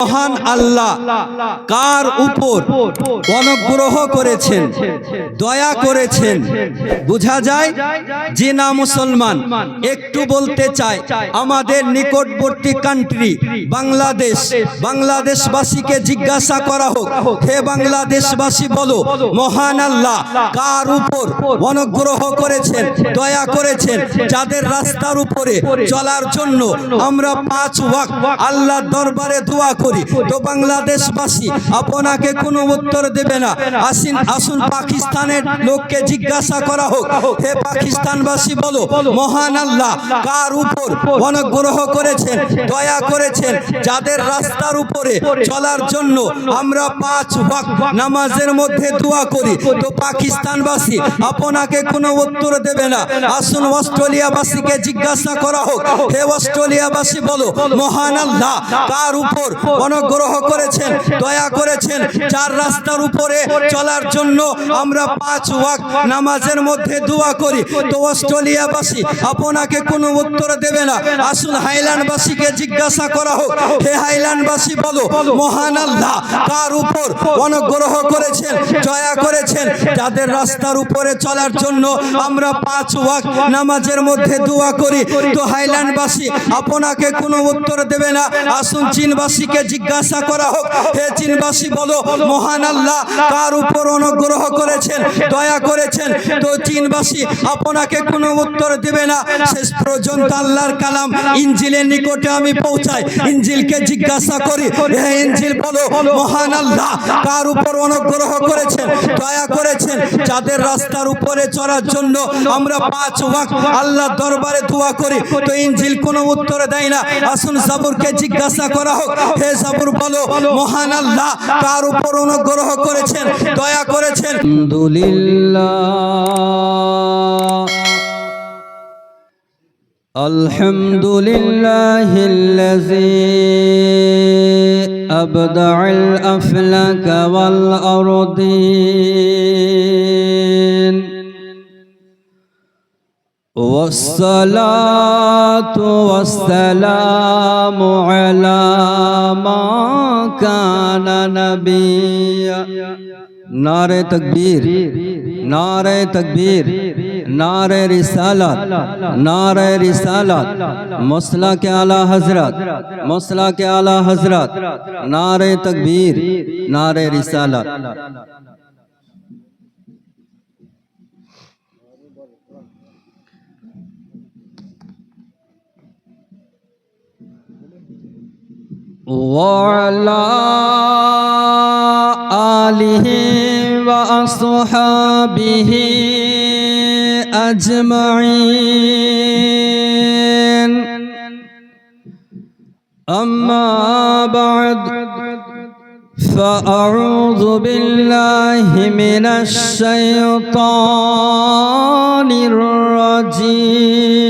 মহান আল্লাহ কার উপর অনুগ্রহ করেছেন? দয়া করেছেন? বোঝা যায় যে না মুসলমান? একটু বলতে চায় আমাদের নিকটবর্তী কান্ট্রি বাংলাদেশ। বাংলাদেশবাসীকে জিজ্ঞাসা করা হোক, হে বাংলাদেশবাসী বলো, মহান আল্লাহ কার উপর অনুগ্রহ করেছেন, দয়া করেছেন? যাদের রাস্তার উপরে চলার জন্য আমরা পাঁচ ওয়াক্ত আল্লাহর দরবারে দোয়া করি। তো বাংলাদেশবাসী আপনাকে কোনো উত্তর দেবে না। আসিন আসুন পাকিস্তানের লোককে জিজ্ঞাসা করা হোক। হে পাকিস্তানবাসী বলো মহান আল্লাহ কার উপর অনুগ্রহ করেছেন দয়া করেছেন যাদের রাস্তার উপরে চলার জন্য আমরা পাঁচ ওয়াক্ত নামাজের মধ্যে দোয়া করি। তো পাকিস্তানবাসী আপনাকে কোনো উত্তর দেবে না। আসুন অস্ট্রেলিয়াবাসীকে জিজ্ঞাসা করা হোক। হে অস্ট্রেলিয়াবাসী বলো মহান আল্লাহ কার উপর অনুগ্রহ করেছেন দয়া করেছেন যার রাস্তার উপরে চলার জন্য আমরা পাঁচ ওয়াক নামাজের মধ্যে দোয়া করি। তো অস্ট্রেলিয়াবাসী আপনাকে কোনো উত্তর দেবে না। আসুন হাইল্যান্ডবাসীকে জিজ্ঞাসা করা হোক। হে হাইল্যান্ডবাসী বলো মহান আল্লাহ কার উপর অনুগ্রহ করেছেন দয়া করেছেন? যাদের রাস্তার উপরে চলার জন্য আমরা পাঁচ ওয়াক নামাজের মধ্যে দোয়া করি। তো হাইল্যান্ডবাসী আপনাকে কোনো উত্তর দেবে না। আসুন চীনবাসীকে জিজ্ঞাসা করা হোক, হে চীনবাসী বলো, মহান আল্লাহ কার উপর অনুগ্রহ করেছেন, দয়া করেছেন? তো চীনবাসী, আপনাকে কোনো উত্তর দেবে না। শেষ পর্যন্ত আল্লাহর কালাম ইঞ্জিলের নিকটে আমি পৌঁছাই। ইঞ্জিলকে জিজ্ঞাসা করি, হে ইঞ্জিল বলো, মহান আল্লাহ কার উপর অনুগ্রহ করেছেন, দয়া করেছেন? যাদের রাস্তার উপরে চড়ার জন্য আমরা পাঁচ ওয়াক্ত আল্লাহ দরবারে দোয়া করি, তো ইঞ্জিল কোনো উত্তর দেয় না। আসুন সাবুরকে জিজ্ঞাসা করা হোক, হে সাবুর বলো মহান আল্লাহ কার উপর অনুগ্রহ করেছেন দয়া করেছেন الحمد لله الذي أبدع الأفلك والأرضين والصلاة والسلام على ما كان نبيا. نعرہ تکبیر نعرہ تکبیر، نعرہ رسالت نعرہ رسالت مسئلہ کے اعلی حضرت مسئلہ کے اعلی حضرت، نعرہ تکبیر، نعرہ رسالت. وعلى آله وأصحابه أجمعين. أما بعد فأعوذ بالله من الشيطان الرجيم.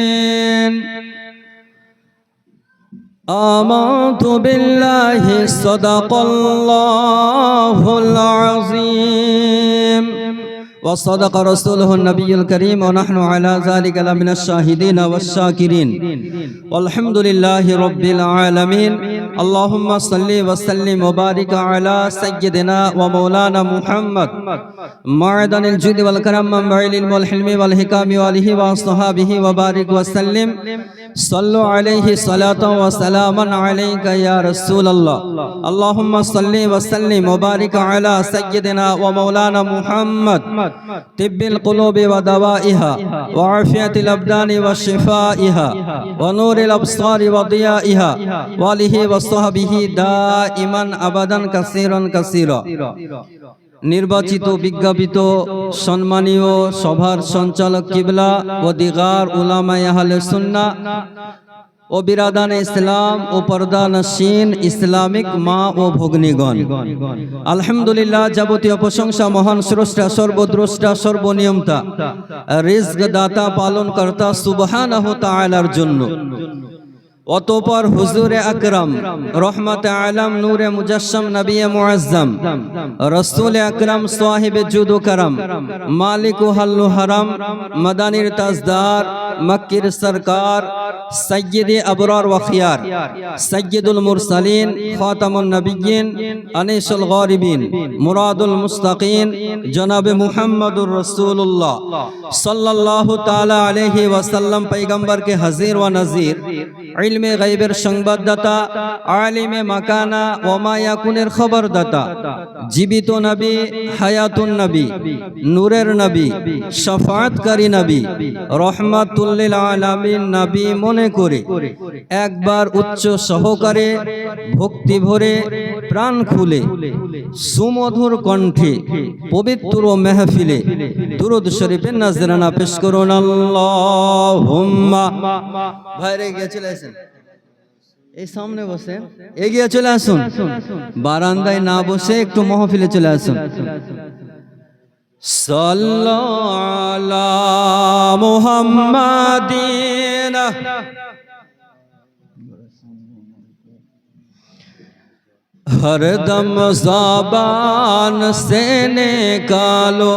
آمنت بالله صدق الله العظيم. وصدق رسوله النبي الكريم ونحن على ذلك لمن الشاهدين والشاكرين والحمد لله رب العالمين اللهم صل وسلم وبارك على سيدنا ومولانا محمد معدن الجود والكرم منبع العلم والحلم والحكام واله واصحابه وبارك وسلم صلوا عليه صلاة وسلاما عليك يا رسول الله اللهم صل وسلم وبارك على سيدنا ومولانا محمد طب القلوب ودوائها وعافية الأبدان وشفائها ونور الأبصار وضيائها واله وصحبه دائما أبدا كثيرا كثيرا নির্বাচিত বিজ্ঞাপিত সম্মানীয় সভার সঞ্চালক কিবলা ও দিগার উলামায় আহলে সুন্না ও বিরাদান ইসলাম ও পর্দা পর্দানসীন ইসলামিক মা ও ভগ্নীগণ। আলহামদুলিল্লাহ যাবতীয় প্রশংসা মহান স্রষ্টা, সর্বদ্রষ্টা, সর্বনিয়মতা রিজক দাতা পালন কর্তা সুবহানাহু তাআলার জন্য। অতপর হুজুরে আকরাম, রহমত আলম, নূরে মুজাসম নবী মুআজ্জম, রসুল আকরম, সাহিবে জুদু করম মালিক হাল্লু হারাম মদানির তাজদার مکر سرکار، سید ابرار و خیار، سید المرسلین، خاتم النبیین، انیس الغاربین، مراد المستقین، جناب محمد الرسول اللہ صلی اللہ تعالی علیہ وسلم، پیغمبر کے حضیر و نظیر علم غیبر شنگبت دتا عالم مکانہ، وما یکنر خبر دتا جیبی تو نبی، حیات النبی نورر نبی، شفاعت کری نبی، رحمت اللہ রহমাতুল্লিল আলামিন নবী মনে করে, একবার উচ্চ সহকারে ভক্তি ভরে প্রাণ খুলে, সুমধুর কণ্ঠে, পবিত্র মেহফিলে দুরুদ শরীফের নাজরানা পেশ করুন। আল্লাহুম্মা। বাইরে গিয়ে চলে আসেন। এই সামনে বসে, এগিয়ে চলে আসুন। বারান্দায় না বসে একটু মহফিলে চলে আসুন। সাল্লাল্লাহু মুহাম্মাদিন हरदम ज़बान से निकालो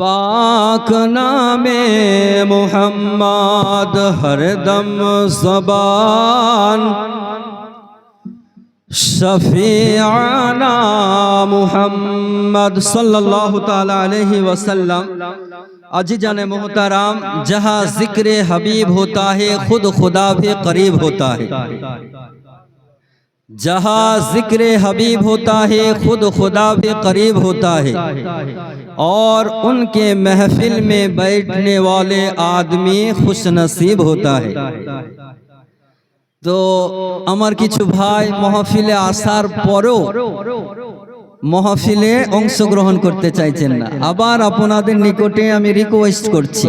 पाक नामे मोहम्मद हरदम ज़बान شفیعنا محمد صلی اللہ تعالی علیہ وسلم. اجی جان محترام جہاں ذکر حبیب ہوتا ہے، خود خدا بھی قریب ہوتا ہے۔ جہاں ذکر حبیب ہوتا ہے، خود خدا بھی قریب ہوتا ہے۔ اور ان کے محفل میں بیٹھنے والے آدمی خوش نصیب ہوتا ہے۔ তো আমার কিছু ভাই মহফিলে আসার পরও মহফিলে অংশগ্রহণ করতে চাইছেন না। আবার আপনাদের নিকটে আমি রিকোয়েস্ট করছি,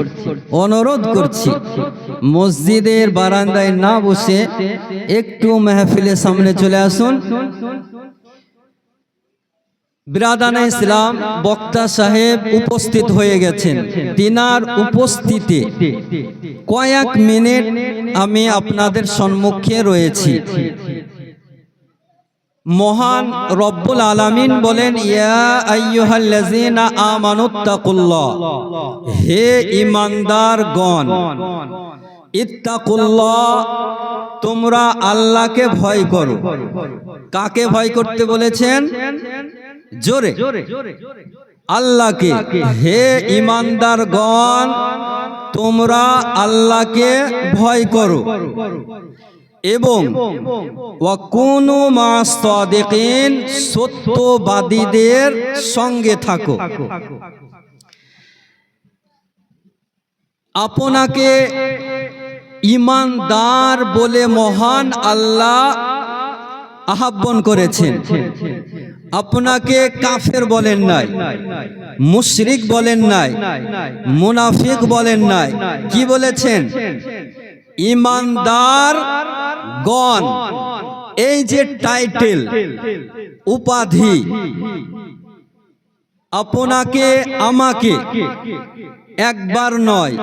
অনুরোধ করছি, মসজিদের বারান্দায় না বসে একটু মেহফিলের সামনে চলে আসুন। বিরাদানা ইসলাম বক্তা সাহেব উপস্থিত হয়ে গেছেন। তিনার উপস্থিতি কয়েক মিনিট আমি আপনাদের সম্মুখে রয়েছি। মহান রব্বুল আলামিন বলেন, ইয়া আমানুত্তাকুল্লাহ হে ইমানদার গণ ইত্তাকুল্লাহ, তোমরা আল্লাহকে ভয় করো। কাকে ভয় করতে বলেছেন? জোরে। আল্লাহকে। হে ইমানদার গণ তোমরা আল্লাহকে ভয় করো। এবং মা সাদিকিন সত্যবাদীদের সঙ্গে থাকো। আপনাকে ইমানদার বলে মহান আল্লাহ আহ্বান করেছেন। আপনাকে কাফের বলেন নাই, মুশরিক বলেন নাই, মুনাফিক বলেন নাই। কি বলেছেন? ইমানদার গণ। এই যে টাইটেল উপাধি আপনাকে, আমাকে। একবার নয়,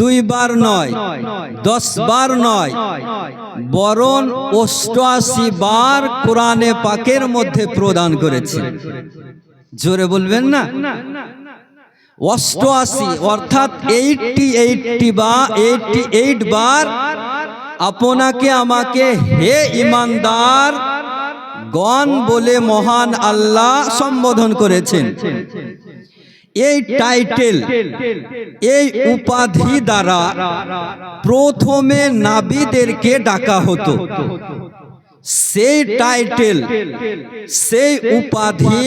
দুইবার নয় দশ বার নয়, বরং অষ্টআশি বার কোরআনে পাকের মধ্যে প্রদান করেছে। জোরে বলবেন না? অষ্টআশি, অর্থাৎ এইটটি এইটটি বা এইটটি এইট বার আপনাকে, আমাকে, হে ইমানদার গণ বলে মহান আল্লাহ সম্বোধন করেছেন। এই টাইটেল, এই উপাধি দ্বারা প্রথমে নাবিদেরকে ডাকা হতো। সেই টাইটেল, সেই উপাধি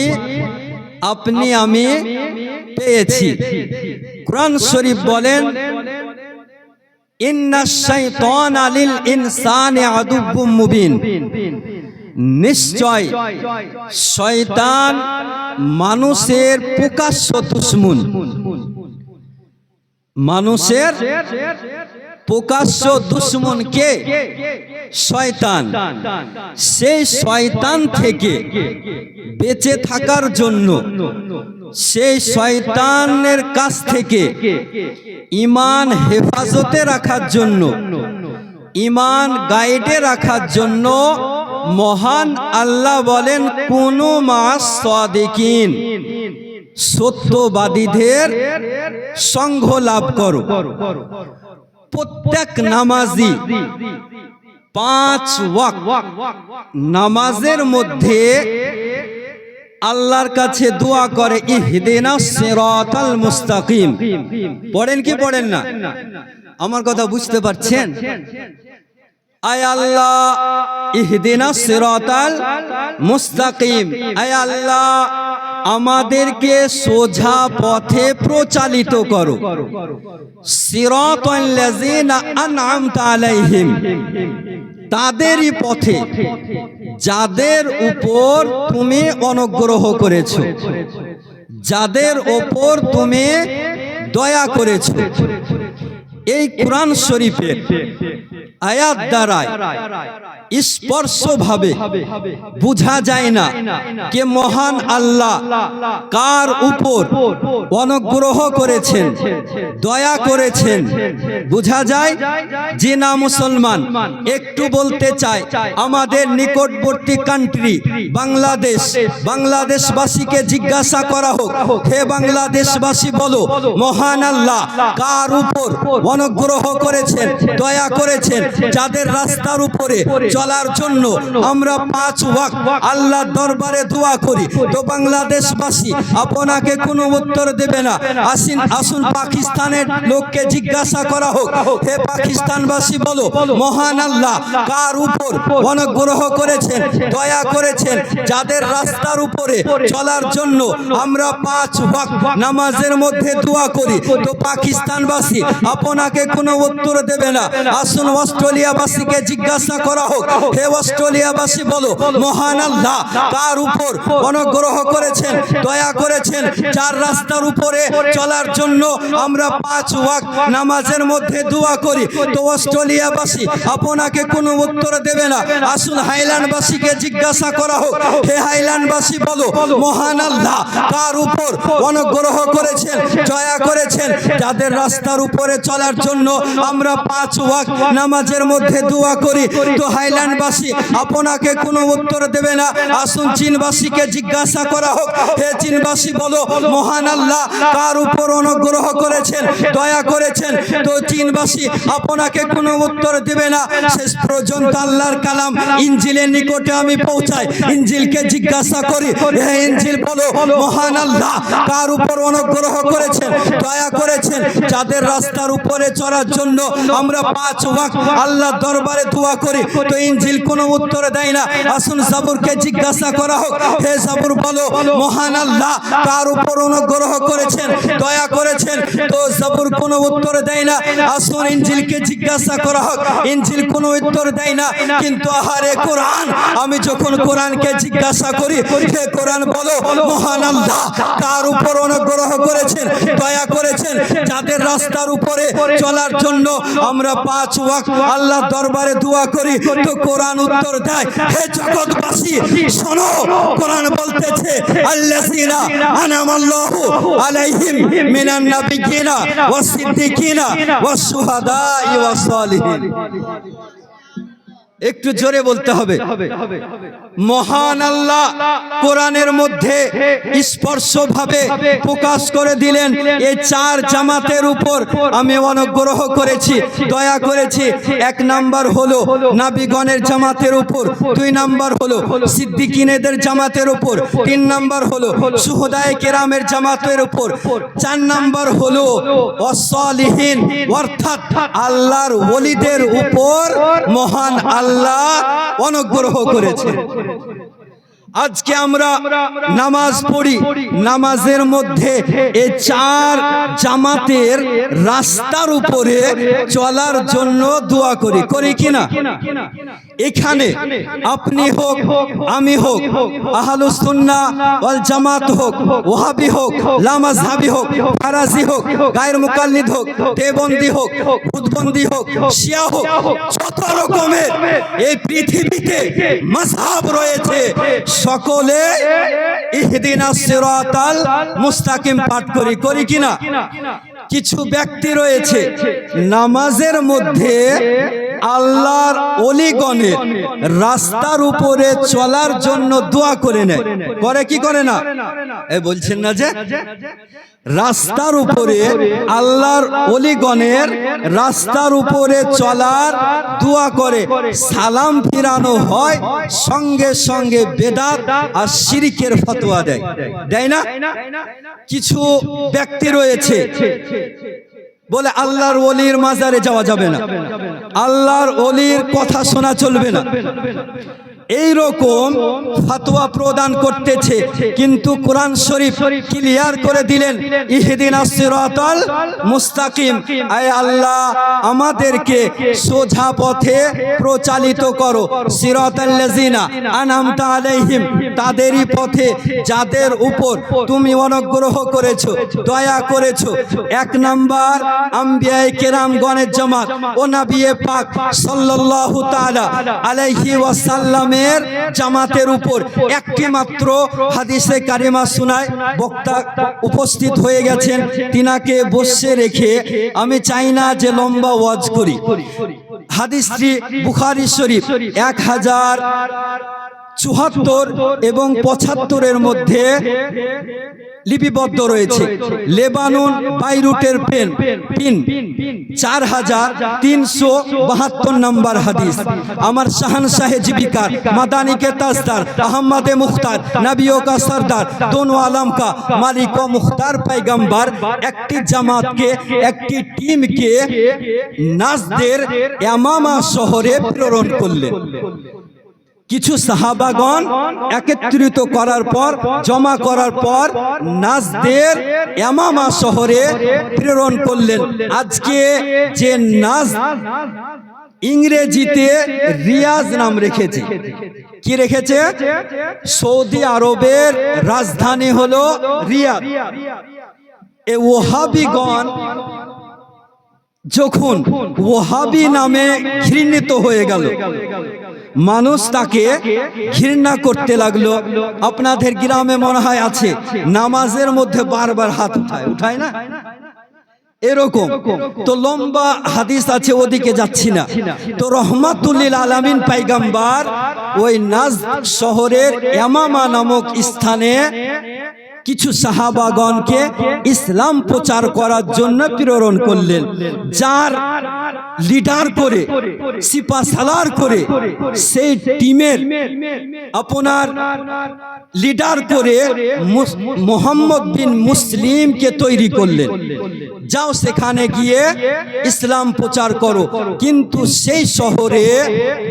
আপনি, আমি পেয়েছি। কোরআন শরীফ বলেন ইন্না শাইতান আলিল ইনসানে আদুব্বুম মুবিন। নিশ্চয় শয়তান মানুষের প্রকাশ্য দুশ্মন। মানুষের প্রকাশ্য দুশ্মন কে? শয়তান। সেই শয়তান থেকে বেঁচে থাকার জন্য সেই শয়তানের কাছ থেকে ইমান হেফাজতে রাখার জন্য ইমান গাইডে রাখার জন্য মহান আল্লাহ বলেন, কোন মাস সাদিকিন। সত্যবাদীদের সংঘ লাভ করো। প্রত্যেক নামাজি পাঁচ নামাজের মধ্যে আল্লাহর কাছে দোয়া করে, ইহদিনা সিরাতাল মুস্তাকিম। পড়েন কি পড়েন না? আমার কথা বুঝতে পারছেন? ইহদিনা মুস্তাকিম। আমাদেরকে সোজা পথে প্রচালিত করো। আলাইহিম। তাদেরই পথে, যাদের উপর তুমি অনুগ্রহ করেছ, যাদের ওপর তুমি দয়া করেছ। এই কোরআন শরীফের আয়াত দ্বারায় স্পর্শ ভাবে বুঝা যায় না কে মহান আল্লাহ কার উপর অনুগ্রহ করেছেন, দয়া করেছেন। বুঝা যায় যে না মুসলমান, একটু বলতে চায় আমাদের নিকটবর্তী কান্ট্রি বাংলাদেশ, বাংলাদেশবাসীকে জিজ্ঞাসা করা হোক, হে বাংলাদেশবাসী বলো, মহান আল্লাহ কার উপর অনুগ্রহ করেছেন, দয়া করেছেন যাদের রাস্তার উপরে চলার জন্য আমরা পাঁচ ওয়াক আল্লাহর দরবারে দোয়া করি। তো বাংলাদেশবাসী আপনাকে কোনো উত্তর দেবে না। আসিন আসুন পাকিস্তানের লোককে জিজ্ঞাসা করা হোক। হে পাকিস্তানবাসী বলো মহান আল্লাহ কার উপর অনুগ্রহ করেছেন দয়া করেছেন যাদের রাস্তার উপরে চলার জন্য আমরা পাঁচ ওয়াক নামাজের মধ্যে দোয়া করি। তো পাকিস্তানবাসী আপনাকে কোনো উত্তর দেবে না। আসুন অস্ট্রেলিয়াবাসীকে জিজ্ঞাসা করা হোক, হে অস্ট্রেলিয়াবাসী বলো, মহান আল্লাহ কার উপর অনুগ্রহ করেছেন, দয়া করেছেন, চার রাস্তার উপরে চলার জন্য আমরা পাঁচ ওয়াক নামাজের মধ্যে দোয়া করি। তো অস্ট্রেলিয়াবাসী, আপনাকে কোনো উত্তর দেবে না। আসুন হাইল্যান্ডবাসীকে জিজ্ঞাসা করা হোক, হে হাইল্যান্ডবাসী বলো, মহান আল্লাহ কার উপর অনুগ্রহ করেছেন, দয়া করেছেন, যাদের রাস্তার উপরে চলার জন্য আমরা পাঁচ ওয়াক্ত নামাজের মধ্যে দোয়া করি। তো হাইল্যান্ডবাসী আপনাকে কোনো উত্তর দেবে না। আসুন চীনবাসীকে জিজ্ঞাসা করা হোক। হে চীনবাসী বলো মহান আল্লাহ। কার উপর অনুগ্রহ করেছেন দয়া করেছেন? তো চীনবাসী আপনাকে কোনো উত্তর দেবে না। শেষ পর্যন্ত আল্লাহর কালাম ইঞ্জিলের নিকটে আমি পৌঁছাই। ইঞ্জিলকে জিজ্ঞাসা করি হে ইঞ্জিল বলো মহান আল্লাহ কার উপর অনুগ্রহ করেছেন? দয়া করেছেন? যাদের রাস্তার উপরে চড়ার জন্য আমরা পাঁচ ওয়াক্ত আল্লাহ দরবারে দোয়া করি। তো ইঞ্জিল কোনো উত্তর দেয় না। আসুন সাবুরকে জিজ্ঞাসা করা হোক। হে সাবুর, বলো, মহান আল্লাহ তার উপর অনুগ্রহ করেছেন, দয়া করেছেন। তো সাবুর কোনো উত্তর দেয় না। আসুন ইঞ্জিলকে জিজ্ঞাসা করা হোক। ইঞ্জিল কোনো উত্তর দেয় না। কিন্তু আহারে কোরআন, আমি যখন কোরআনকে জিজ্ঞাসা করি, হে কোরআন, বলো, মহান আল্লাহ তার উপর অনুগ্রহ করেছেন, দয়া করেছেন। যাদের রাস্তার উপরে চলার জন্য আমরা পাঁচ ওয়াক্ত আল্লাহ দরবারে দোয়া করি তো কোরআন উত্তর দেয়। হে জগৎবাসী শোনো কোরআন বলতেছে আল্লাযিনা আনামাল্লাহু আলাইহিম মিনান নাবিয়িনা ওয়াস সিদ্দিকিনা ওয়াস শুহাদা ওয়াস সালিহিন। একটু জোরে বলতে হবে। মহান আল্লাহ কোরআনের মধ্যে স্পর্শ ভাবে প্রকাশ করে দিলেন, এই চার জামাতের উপর আমি অনুগ্রহ করেছি, দয়া করেছি। এক নাম্বার হলো নাবিগণের জামাতের উপর, দুই নাম্বার হলো সিদ্দিকিনেদের জামাতের উপর, তিন নাম্বার হলো সুহদায় কেরামের জামাতের উপর, চার নাম্বার হলো অসলিহীন, অর্থাৎ আল্লাহর ওলিদের উপর মহান আল্লাহ অনুগ্রহ করেছে। আজকে আমরা নামাজ পড়ি। নামাজের মধ্যে এই চার জামাতের রাস্তার উপরে চলার জন্য দোয়া করি। করি কিনা এখানে আপনি হোক আমি হোক আহলুসুন্নাহ ওয়াল জামাত হোক ওহাবি হোক লামাজহাবি হোক ফারাজি হোক গায়ের মুকাল্লিদ হোক দেবন্দি হোক বুদবন্দি হোক শিয়া হোক যত রকমের এই পৃথিবীতে মাযহাব রয়েছে। সকলে ইহদিনা মুস্তাকিম পাঠ করি করি কিনা? কিছু ব্যক্তি রয়েছে নামাজের মধ্যে আল্লাহর অলিগণের রাস্তার উপরে চলার জন্য দোয়া করে নেয়। করে কি করে না? এ বলছেন না যে রাস্তার উপরে আল্লাহর অলিগণের রাস্তার উপরে চলার দোয়া করে, সালাম ফিরানো হয়, সঙ্গে সঙ্গে বেদাত আর শিরিকের ফতোয়া দেয়। দেয় না? কিছু ব্যক্তি রয়েছে, বলে আল্লাহর অলির মাজারে যাওয়া যাবে না। আল্লাহর অলির কথা শোনা চলবে না। এই রকম ফাতোয়া প্রদান করতেছে। কিন্তু কোরআন শরীফ ক্লিয়ার করে দিলেন, ইহদিন সিরাতাল মুস্তাকিম। আয় আল্লাহ, আমাদেরকে সোজা পথে প্রচালিত করো। সিরাতাল্লাযিনা আনামতা আলাইহিম। তাদেরই পথে, যাদের উপর তুমি অনুগ্রহ করেছ, দয়া করেছ। এক নাম্বার আম্বিয়ায়ে কেরাম গণের জামাত ও নবিয়ে পাক সাল্লাল্লাহু তাআলা আলাইহি ওয়াসাল্লামের জামাতের উপর একটি মাত্র হাদিসে কারিমা শোনায় বক্তা উপস্থিত হয়ে গেছেন। তিনাকে বসে রেখে আমি চাই না যে লম্বা ওয়াজ করি। হাদিসটি বুখারী শরীফ এক হাজার চুহাত্তর এবং পঁচাত্তরের মধ্যে লিপিবদ্ধ রয়েছে। লেবানন, বাইরুটের পেন, পিন, চার হাজার তিনশো বাহাত্তর নম্বর হাদিস। আমার শাহান শাহে জীবিকার মাদানিকে তাজদার, আহম্মদে মুখতার নাবিও কা সর্দার, দোনো আলম কা মালিক ও মুখতার পাইগম্বার একটি জামাতকে, একটি টিমকে নাজদের এমামা শহরে প্রেরণ করলেন। কিছু সাহাবাগণ একত্রিত করার পর, জমা করার পর নাজদের এমামা শহরে প্রেরণ করলেন। আজকে যে নাজ ইংরেজিতে রিয়াজ নাম রেখেছে। কি রেখেছে? সৌদি আরবের রাজধানী হলো রিয়াদ। এ ওহাবিগণ যখন ওহাবি নামে ঘৃণিত হয়ে গেল মানুষ তাকে ঘৃণা করতে লাগল। আপনাদের গ্রামে মনে হয় আছে, নামাজের মধ্যে বারবার হাত উঠায়। উঠায় না? এরকম। তো লম্বা হাদিস আছে, ওদিকে যাচ্ছি না। তো রহমাতুল্লিল আলামিন পাইগাম্বার ওই নাজ শহরের এমামা নামক স্থানে কিছু সাহাবাগণকে ইসলাম প্রচার করার জন্য প্রেরণ করলেন। যার লিডার করে, সিপা সালার করে, সেই টিমের আপনার লিডার করে মোহাম্মদ বিন মুসলিমকে তৈরি করলেন। যাও সেখানে গিয়ে ইসলাম প্রচার করো। কিন্তু সেই শহরে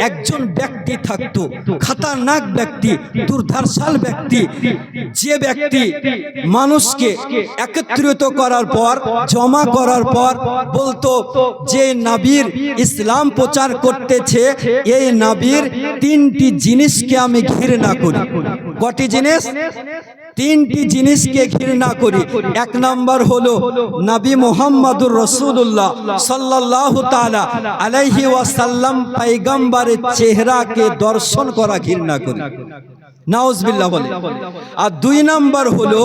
একজন ব্যক্তি থাকতো, খাতারনাক ব্যক্তি দুর্ধারশাল ব্যক্তি। যে ব্যক্তি মানুষকে একত্রিত করার পর জমা করার পর বলতো যে নাবির ইসলাম প্রচার করতেছে এই নাবির তিনটি জিনিসকে আমি ঘৃণা করি। কটি জিনিস? তিনটি জিনিসকে ঘৃণা করি। এক নম্বর হলো নবী মোহাম্মদুর রসুল্লাহ সাল্লাহ তালা আলাইহি ওয়াসাল্লাম পাইগাম্বারের চেহারাকে দর্শন করা। ঘৃণা করি। নাউজবিল্লাহ বলে। আর দুই নাম্বার হলো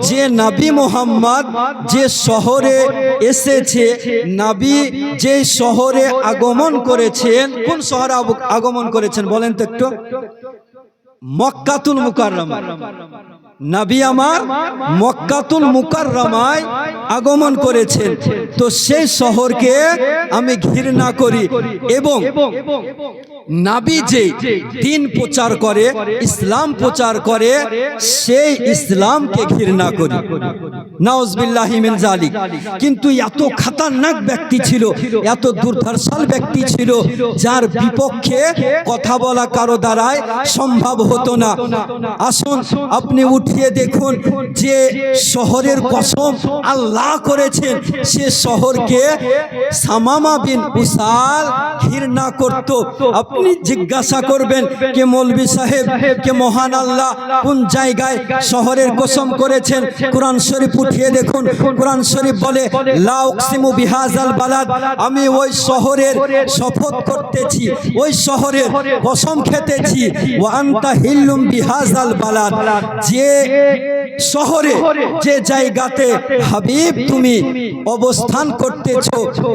যে নবী মোহাম্মদ যে শহরে এসেছে নবী যে শহরে আগমন করেছেন কোন শহরে আগমন করেছেন বলেন তো একটু? মক্কাতুল মুকাররমা নবী আমার মক্কাতুল মুকাররমায় আগমন করেছেন। তো সেই শহরকে আমি ঘৃণা করি এবং নাবি যে দিন প্রচার করে ইসলাম প্রচার করে সেই ইসলামকে ঘৃণা করি। নাউজবিল্লাহি মিন জালিক। কিন্তু এত খাতারনাক ব্যক্তি ছিল এত দুর্ধর্ষাল ব্যক্তি ছিল যার বিপক্ষে কথা বলা কারও দ্বারায় সম্ভব হতো না। আসুন আপনি উঠিয়ে দেখুন যে শহরের কসম আল্লাহ করেছেন। সে শহরকে সামামা বিন উসাল ঘৃণা করত। আপনি জিজ্ঞাসা করবেন কে মৌলবী সাহেব, কে মহান আল্লাহ, কোন জায়গায় শহরের কসম করেছেন? কোরআন শরীফ উঠিয়ে দেখুন। কোরআন শরীফ বলে, লা উকসিমু বিহাজাল বালাদ। আমি ওই শহরের শপথ করতেছি, ওই শহরের কসম খেতেছি। ওয়া আনতা হিল্লুম বিহাজাল বালাদ। যে শহরে, যে জায়গাতে হাবিব তুমি অবস্থান করতেছ,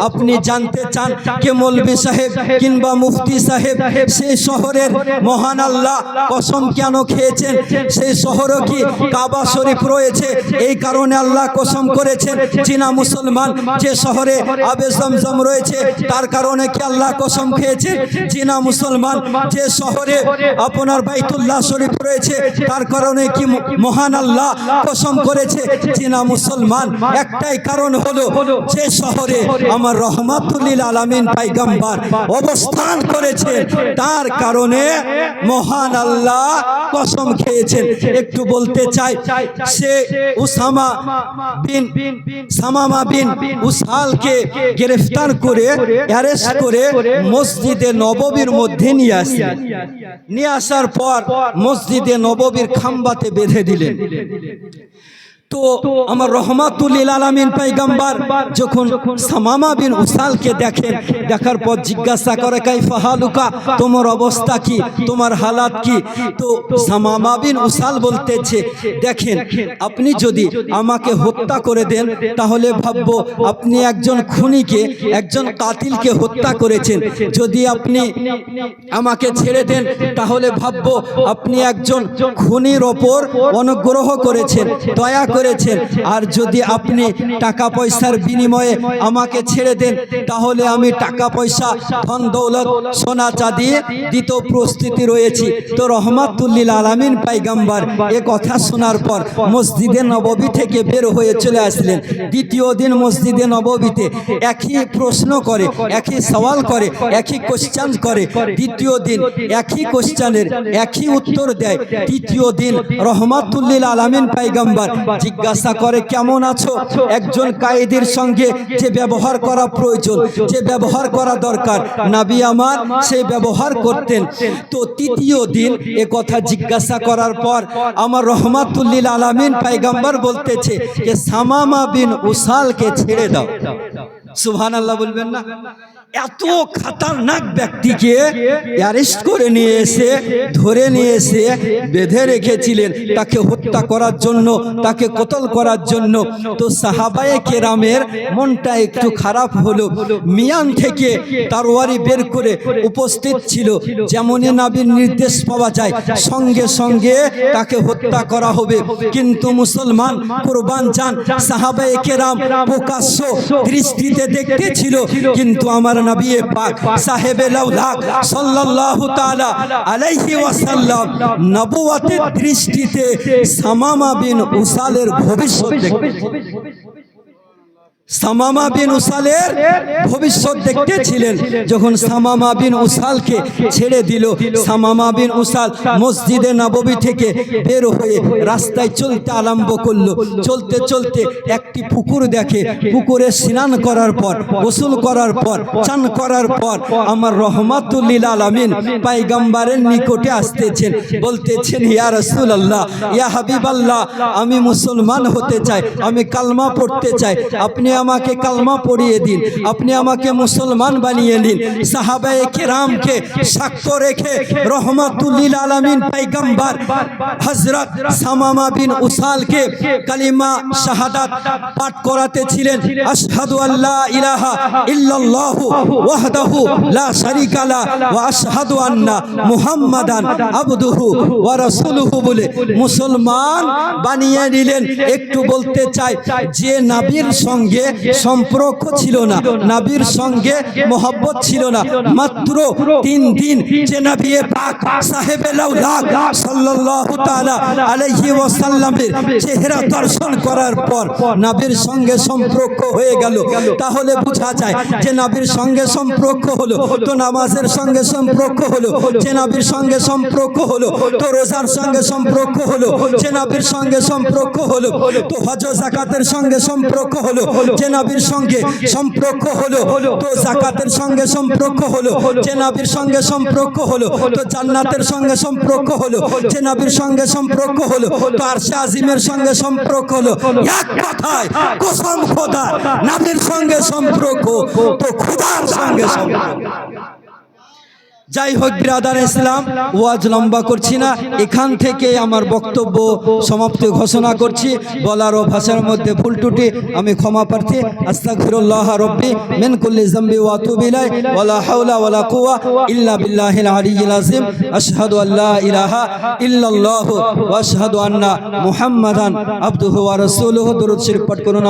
আপনি জানতে চান কে মৌলবী সাহেব কিংবা মুফতি সাহেব? সেই শহরের মহান আল্লাহ কসম কেন খেয়েছেন? সেই শহরও কি কাবা শরীফ রয়েছে? এই কারণে আল্লাহ কসম করেছেন চীনা মুসলমান যে শহরে আবে জমজম রয়েছে তার কারণে কি আল্লাহ কসম খেয়েছে চীনা মুসলমান যে শহরে আপনার বাইতুল্লাহ শরীফ রয়েছে তার কারণে কি মহান আল্লাহ কসম করেছে চীনা মুসলমান? একটাই কারণ হলো যে শহরে আমার রহমাতুল্লিল আলামিন পাইগাম্বার অবস্থান করেছে। তার কারণে মহান আল্লাহ কসম খেয়েছেন। একটু বলতে চাই, সে উসামা বিন সামামা বিন উসালকে গ্রেফতার করে, অ্যারেস্ট করে মসজিদে নববীর মধ্যে নিয়ে আসলেন। নিয়ে আসার পর মসজিদে নববীর খাম্বাতে বেঁধে দিলেন। তো আমার রহমাতুল্লিল আলামিন পাইগাম্বার যখন সামামা বিন উসালকে দেখেন দেখার পর জিজ্ঞাসা করে কাই ফাহালুকা তোমার অবস্থা কি? তোমার হালাত কি? তো সামামা বিন উসাল বলতেছে, দেখেন, আপনি যদি আমাকে হত্যা করে দেন, তাহলে ভাববো আপনি একজন খুনিকে, একজন কাতিলকে হত্যা করেছেন। যদি আপনি আমাকে ছেড়ে দেন, তাহলে ভাববো আপনি একজন খুনির ওপর অনুগ্রহ করেছেন। দয়া করেছেন। আর যদি আপনি টাকা পয়সার বিনিময়ে আমাকে ছেড়ে দেন, তাহলে আমি টাকা পয়সা, ধন, দৌলত, সোনা, চাঁদি দিত প্রস্তুতি রয়েছি। তো রহমাতুল্লিল আলামিন পাইগাম্বার, এ কথা শোনার পর মসজিদে নববী থেকে বের হয়ে চলে আসলেন। দ্বিতীয় দিন মসজিদে নববীতে একই প্রশ্ন করে, একই সওয়াল করে, একই কোশ্চান করে। দ্বিতীয় দিন একই কোশ্চানের একই উত্তর দেয়। তৃতীয় দিন রহমাতুল্লিল আলামিন পাইগাম্বার জিজ্ঞাসা করে, কেমন আছো? একজন কায়েদের সঙ্গে যে ব্যবহার করা প্রয়োজন, যে ব্যবহার করা দরকার, নাবি আমার সেই ব্যবহার করতেন। তো তৃতীয় দিন এ কথা জিজ্ঞাসা করার পর আমার রহমাতুল্লিল আলামিন পাইগাম্বার বলতেছে যে, সামামা বিন উসালকে ছেড়ে দাও। সুবহান আল্লাহ বলবেন না? এত খাতারনাক ব্যক্তিকে অ্যারেস্ট করে নিয়ে এসে, ধরে নিয়ে এসে বেঁধে রেখেছিলেন। তাকে হত্যা করার জন্য, তাকে কতল করার জন্য। তো সাহাবায়ে কেরামের মনটা একটু খারাপ হলো। মিয়ান থেকে তারওয়ারি বের করে উপস্থিত ছিল। যেমনই নাবির নির্দেশ পাওয়া যায়, সঙ্গে সঙ্গে তাকে হত্যা করা হবে। কিন্তু মুসলমান, কোরবান চান সাহাবায়ে কেরাম প্রকাশ্য দৃষ্টিতে দেখতে ছিল। কিন্তু আমার নবী পাক সাহেবে লাউলাক সাল্লাল্লাহু তাআলা আলাইহি ওয়াসাল্লাম নবুয়তের দৃষ্টিতে সামামা বিন উসালের ভবিষ্যৎ দেখতে সামামা বিন উসালের ভবিষ্যৎ দেখতেছিলেন যখন সামামা বিন উসালকে ছেড়ে দিল, সামামা বিন উসাল মসজিদে নববী থেকে বের হয়ে রাস্তায় চলতে আরম্ভ করল। চলতে চলতে একটি পুকুর দেখে, পুকুরে স্নান করার পর, গোসল করার পর, চান করার পর আমার রহমাতুল্লিল আলামিন পাইগাম্বারের নিকটে আসতেছেন, বলতেছেন, ইয়া রসুল আল্লাহ ইয়া হাবিবাল্লাহ, আমি মুসলমান হতে চাই, আমি কালমা পড়তে চাই, আপনি আমাকে কালমা পড়িয়ে দিন। আপনি আমাকে মুসলমান বানিয়ে দিন সাহাবায়ে কেরামকে সাক্ষ্য রেখে রহমাতুল্লিল আলামিন পাইগাম্বার হযরত সামামা বিন উসালকে কালিমা শাহাদাত পাঠ করাতে ছিলেন। আশহাদু আল্লাহ ইলাহা ইল্লাল্লাহু ওয়াহদাহু লা শারীকা লা ওয়া আশহাদু আন্না মুহাম্মাদান আবদুহু ওয়া রাসূলুহু বলে মুসলমান বানিয়ে নিলেন। একটু বলতে চাই, যে নাবির সঙ্গে সম্পর্ক ছিল না নাবির সঙ্গে মোহব্বত ছিল না। মাত্র তিন দিন যে নবী পাক সাহেবে লাউলাক সাল্লাল্লাহু তাআলা আলাইহি ওয়াসাল্লামের চেহারা দর্শন করার পর নবীর সঙ্গে সম্পর্ক হয়ে গেল। তাহলে বোঝা যায় যে নবীর সঙ্গে সম্পর্ক হলো তো নামাজের সঙ্গে সম্পর্ক হলো যে নবীর সঙ্গে সম্পর্ক হলো। তো রোজার সঙ্গে সম্পর্ক হলো যে নবীর সঙ্গে সম্পর্ক হলো তো হজ জাকাতের সঙ্গে সম্পর্ক হলো যে নবীর সঙ্গে সম্পর্ক হলো, তো জাকাতের সঙ্গে সম্পর্ক হলো চেনাবির সঙ্গে সম্পর্ক হলো, তো জান্নাতের সঙ্গে সম্পর্ক হলো চেনাবির সঙ্গে সম্পর্ক হলো, তো আরশে আজিমের সঙ্গে সম্পর্ক হলো। এক কথায়, কসম খোদা, নাবির সঙ্গে সম্পর্ক, তো খোদার সঙ্গে সম্পর্ক। যাই হোক বিরাদার ইসলাম ওয়াজ লম্বা করছি না। এখান থেকে আমার বক্তব্য সমাপ্তি ঘোষণা করছি। বলার ও ভাষার মধ্যে ভুল টুটি আমি ক্ষমা প্রার্থী। আস্তাগফিরুল্লাহ রব্বি মিন কুল্লি যামবি ওয়া আতুবু ওয়ালা হাওলা ওয়ালা কুওয়া ইল্লা বিল্লাহিল আলিয়্যিল আযীম। আশহাদু আল্লা ইলাহা ইল্লাল্লাহু ওয়া আশহাদু আন্না মুহাম্মাদান আবদুহু ওয়া রাসূলুহু। দরুদ শরীফ পাঠ করুন।